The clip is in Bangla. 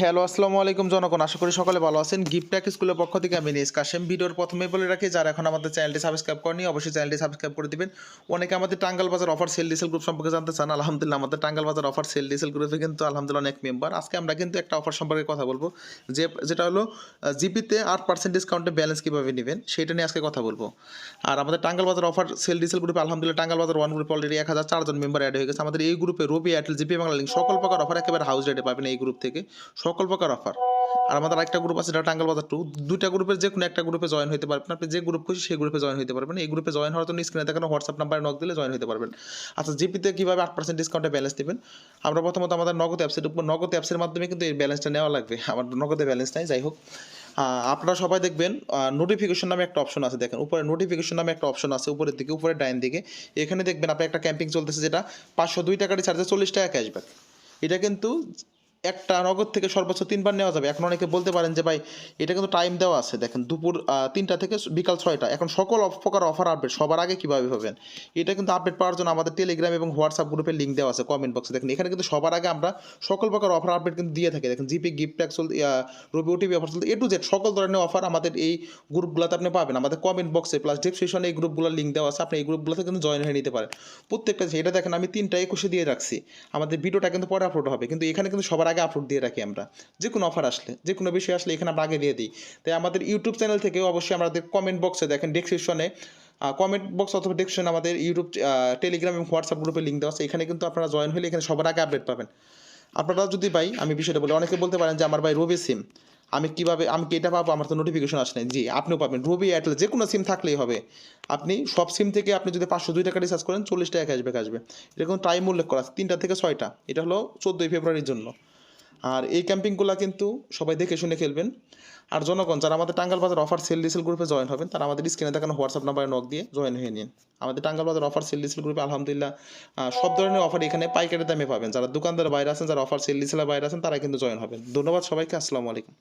হ্যালো, আসসালামু আলাইকুম জনগণ। আশা করি সকলে ভালো আছেন। গিফট স্কুলের পক্ষ থেকে আমি নিস কাশেম। ভিডিওর প্রথমে বলে রাখি, যারা এখন আমাদের চ্যানেলটি সাবস্ক্রাইব করেনি অবশ্যই চ্যানেলটি সাবস্ক্রাইব করে দিবেন। অনেকে আমাদের টাঙ্গাল বাজার অফার সেল ডিসেল গ্রুপ সম্পর্কে জানতে চান, আলহামদুলিল্লাহ আমাদের টাঙ্গাল বাজার অফার সেল ডিসেল গ্রুপে কিন্তু আলহামদুলিল্লাহ অনেক মেম্বার আজকে আমরা কিন্তু একটা অফার সম্পর্কে কথা বলব, যে, যেটা হলো জিপিতে আট পার্সেন্ট ডিসকাউন্টে ব্যালেন্স কীভাবে নেবেন, সেটা নিয়ে আজকে কথা বলব। আর আমাদের টাঙ্গাল বাজার অফার সেল ডিসেল গ্রুপে আলহামদুলিল্লাহ টাঙ্গাল বাজার ওয়ান গ্রুপে অলরেডি এক হাজার চারজন মেম্বার অ্যাড হয়ে গেছে। আমাদের এই গ্রুপে Robi Airtel GP Banglalink সকল প্রকার অফার একেবারে হাউস রেটে পাবেন এই গ্রুপ থেকে। সকল প্রকার অফার আর আমাদের একটা গ্রুপ আছে যেটা টাঙ্গাল বাজার টু দুইটা গ্রুপের যে কোনো একটা গ্রুপে জয়েন হতে পারবেন। আপনি যে গ্রুপ খুশি সেই গ্রুপে জয়েন হতে পারবেন। এই গ্রুপে জয়েন হওয়ার জন্য স্ক্রিনে দেখানো হোয়াটসঅ্যাপ নাম্বারে নক দিলে জয়েন হতে পারবেন। আচ্ছা জিপিতে কীভাবে আট পার্সেন্ট ডিসকাউন্টে ব্যালেন্স দেবেন? আমরা প্রথমত আমাদের নগদ অ্যাপসের উপর নগদ অ্যাপসের মাধ্যমে কিন্তু এই ব্যালেন্সটা নেওয়া লাগবে। আমার নগদে ব্যালেন্স নাই, যাই হোক। আপনারা সবাই দেখবেন নোটিফিকেশন নামে একটা অপশন আছে দেখেন। উপরে নোটিফিকেশন নামে একটা অপশন আছে, উপরের দিকে উপরে ডাইন দিকে। এখানে দেখবেন আপনার একটা ক্যাম্পিং চলতেছে যেটা পাঁচশো দুই টাকা রিচার্জে চল্লিশ টাকা ক্যাশব্যাক এটা কিন্তু একটা নগদ থেকে সর্বোচ্চ তিনবার নেওয়া যাবে। এখন অনেকে বলতে পারেন যে, ভাই, এটা কিন্তু টাইম দেওয়া আছে। দেখেন, দুপুর তিনটা থেকে বিকাল ছয়টা। এখন সকল প্রকার অফার আপডেট সবার আগে কীভাবে পাবেন? এটা কিন্তু আপডেট পাওয়ার জন্য আমাদের টেলিগ্রাম এবং হোয়াটসঅ্যাপ গ্রুপে লিঙ্ক দেওয়া আছে কমেন্ট বক্সে দেখেন, এখানে কিন্তু সবার আগে আমরা সকল প্রকার অফার আপডেট কিন্তু দিয়ে থাকি। দেখেন জিপি গিফট ট্যাক্স চলতে রবি ওটিপি অফার চলতে এ টু জেড সকল ধরনের অফার আমাদের এই গ্রুপগুলোতে আপনি পাবেন। আমাদের কমেন্ট বক্সে প্লাস ডিসক্রিপশনে এই গ্রুপগুলোর লিঙ্ক দেওয়া আছে। আপনি এই গ্রুপগুলোতে কিন্তু জয়েন হয়ে নিতে পারেন। প্রত্যেকটা এটা দেখেন, আমি তিনটা একুশে দিয়ে রাখছি। আমাদের ভিডিওটা কিন্তু পরে আপলোড হবে। কিন্তু এখানে কিন্তু সবার আগে আপলোড দিয়ে রাখি আমরা। যে কোনো অফার আসলে যে কোনো বিষয় আসলে এখানে আমরা আগে দিয়ে দিই। তাই আমাদের ইউটিউব চ্যানেল থেকেও অবশ্যই আমাদের কমেন্ট বক্সে দেখেন ডিসক্রিপশনে কমেন্ট বক্স অথবা ডিসক্রিপশনে আমাদের ইউটিউব টেলিগ্রাম এবং হোয়াটসঅ্যাপ গ্রুপে লিঙ্ক দেওয়া আছে। এখানে কিন্তু আপনারা জয়েন হলে এখানে সবার আগে আপডেট পাবেন। আপনারা যদি ভাই, আমি বিষয়টা বলি, অনেকে বলতে পারেন যে, আমার ভাই রবি সিম আমি কীভাবে, আমি কি এটা পাবো? আমার তো নোটিফিকেশন আসে নাই। জি, আপনিও পাবেন। রবি এয়ারটেল যে কোনো সিম থাকলেই হবে। আপনি সব সিম থেকে আপনি যদি পাঁচশো, দুই টাকা রিচার্জ করেন, চল্লিশ টাকা ক্যাশব্যাক আসবে। এরকম টাইম উল্লেখ করা আছে। তিনটা থেকে ছয়টা। এটা হলো চোদ্দোই ফেব্রুয়ারির জন্য। আর এই ক্যাম্পিংগুলো কিন্তু সবাই দেখে শুনে খেলবেন। আর জনগণ যারা আমাদের টাঙ্গাল বাজার অফার সেল রিসেল গ্রুপে জয়েন হবেন, তারা আমাদের স্ক্রিনে দেখানো হোয়াটসঅ্যাপ নাম্বারে নক দিয়ে জয়েন হয়ে নিন। আমাদের টাঙ্গাল বাজার অফার সেল রিসেল গ্রুপে আলহামদুলিল্লাহ সব ধরনের অফার এখানে পাইকারি দামে পাবেন। যারা দোকানদার বাইরে আছেন, যারা অফার সেল রিসেলের বাইরে আছেন, তারা কিন্তু জয়েন হবেন। ধন্যবাদ সবাইকে, আসসালামু আলাইকুম।